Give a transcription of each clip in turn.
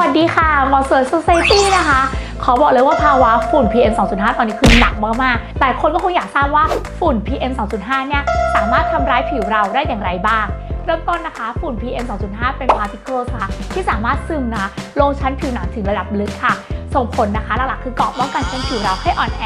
วัสดีค่ะ หมอสวย Society นะคะ ขอบอกเลยว่าภาวะฝุ่น PM 2.5 ตอนนี้คือหนักมากๆหลายคนก็คงอยากทราบว่าฝุ่น PM 2.5 เนี่ย สามารถทำร้ายผิวเราได้อย่างไรบ้างเริ่มต้นนะคะ ฝุ่น PM 2.5 เป็นพาร์ติเคิลค่ะที่สามารถซึมนะลงชั้นผิวหนังถึงระดับลึกค่ะ ส่งผลนะคะ หลักๆคือเกาะป้องกันชั้นผิวเราให้อ่อนแอ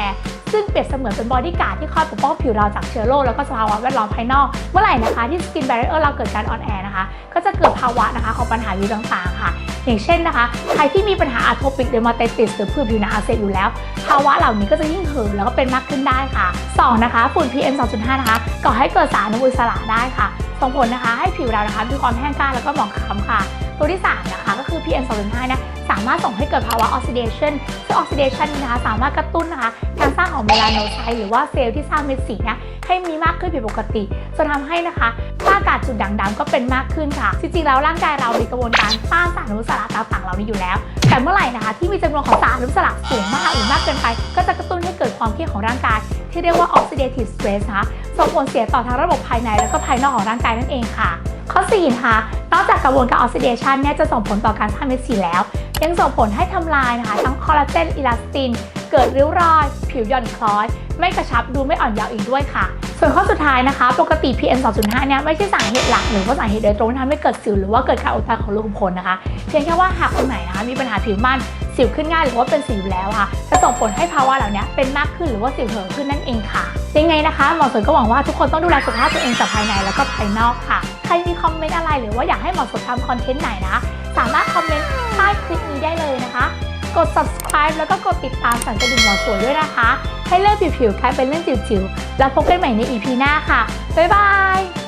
ซึ่งเปรียบเสมือนเป็นบอดี้การ์ดที่คอยปกป้องผิวเราจากเชื้อโรคแล้วก็สภาวะแวดล้อมภายนอก เมื่อไหร่นะคะที่สกินแบรเออร์เราเกิดการอ่อนแอนะคะ ก็จะเกิดภาวะนะคะของปัญหาผิวต่างๆค่ะ อย่างเช่นนะคะ ใครที่มีปัญหาอาโทปิกเดอร์มาไตติสหรือผื่นผิวหนังอักเสบอยู่แล้ว ภาวะเหล่านี้ก็จะยิ่งเหิมแล้วก็เป็นมากขึ้นได้ค่ะ 2 นะคะ ฝุ่น PM 2.5 นะคะก่อให้เกิดสารอนุมูลอิสระได้ค่ะ ส่งผลนะคะให้ผิวเรานะคะมีความแห้งกร้านแล้วก็หมองคล้ำค่ะ ตัวที่ 3 นะคะก็คือ PM 2.5เนี่ยามารถส่งให้เกิดภาวะออกซิเดชันซึ่งออกซิเดชันนี้นะคะสามารถกระตุ้นนะคะการสร้างของเมลาโนไซต์หรือว่าเซลล์ที่สร้างเม็ดสีนี่ยให้มีมากขึ้นผิดปกติจนทำให้นะคะฝ้ากาจุดด่างดำก็เป็นมากขึ้นค่ะ จริงๆแล้วร่างกายเรามีกระบวนการต้านสารอนุมูลอิสระต่างๆเหล่านี้อยู่แล้ว แต่เมื่อไหร่นะคะที่มีจำนวนของสารอนุมูลอิสระสูงมากหรือมากเกินไป ก็จะกระตุ้นให้เกิดความเครียดของร่างกาย ที่เรียกว่า oxidative stress นะคะส่งผลเสียต่อทั้งระบบภายในและก็ภายนอกของร่างกายนั่นเองค่ะ ข้อ4นะคะ นอกจากกระบวนการออกซิเดชันเนี่ยจะส่งผลต่อการสร้างเม็ดสีแล้ว ยังส่งผลให้ทำลายนะคะ ทั้งคอลลาเจนอิลาสติน เกิดริ้วรอย ผิวหย่อนคล้อย ไม่กระชับดูไม่อ่อนเยาว์อีกด้วยค่ะ ส่วนข้อสุดท้ายนะคะ ปกติ PM 2.5 เนี่ยไม่ใช่สาเหตุหลักหรือว่าสาเหตุโดยตรงที่ทำให้เกิดสิวหรือว่าเกิดการอุดตันของรูขุมขนนะคะ เพียงแค่ว่าหากคนไหนนะคะมีปัญหาผิวมัน สิวขึ้นง่ายหรือว่าเป็นสิวแล้วค่ะ จะส่งผลให้ภาวะเหล่านี้เป็นมากขึ้นหรือว่าสิวเหิมขึ้นนั่นเองค่ะ ยังไงนะคะหมอสวยก็หวังว่าทุกคนต้องดูแลสุขภาพตัวเองจากภายในแล้วก็ภายนอกค่ะ ใครมีคอมเมนต์อะไรหรือว่าอยากให้หมอสวยทำคอนเทนต์ไหนนะสามารถคอมเมนต์ใต้คลิปนี้ได้เลยนะคะ กด subscribe แล้วก็กดติดตามสั่นกระดิ่งหมอสวยด้วยนะคะ ให้เรื่องผิวๆกลายเป็นเรื่องจิ๋วๆแล้วพบกันใหม่ใน EP หน้าค่ะบ๊ายบาย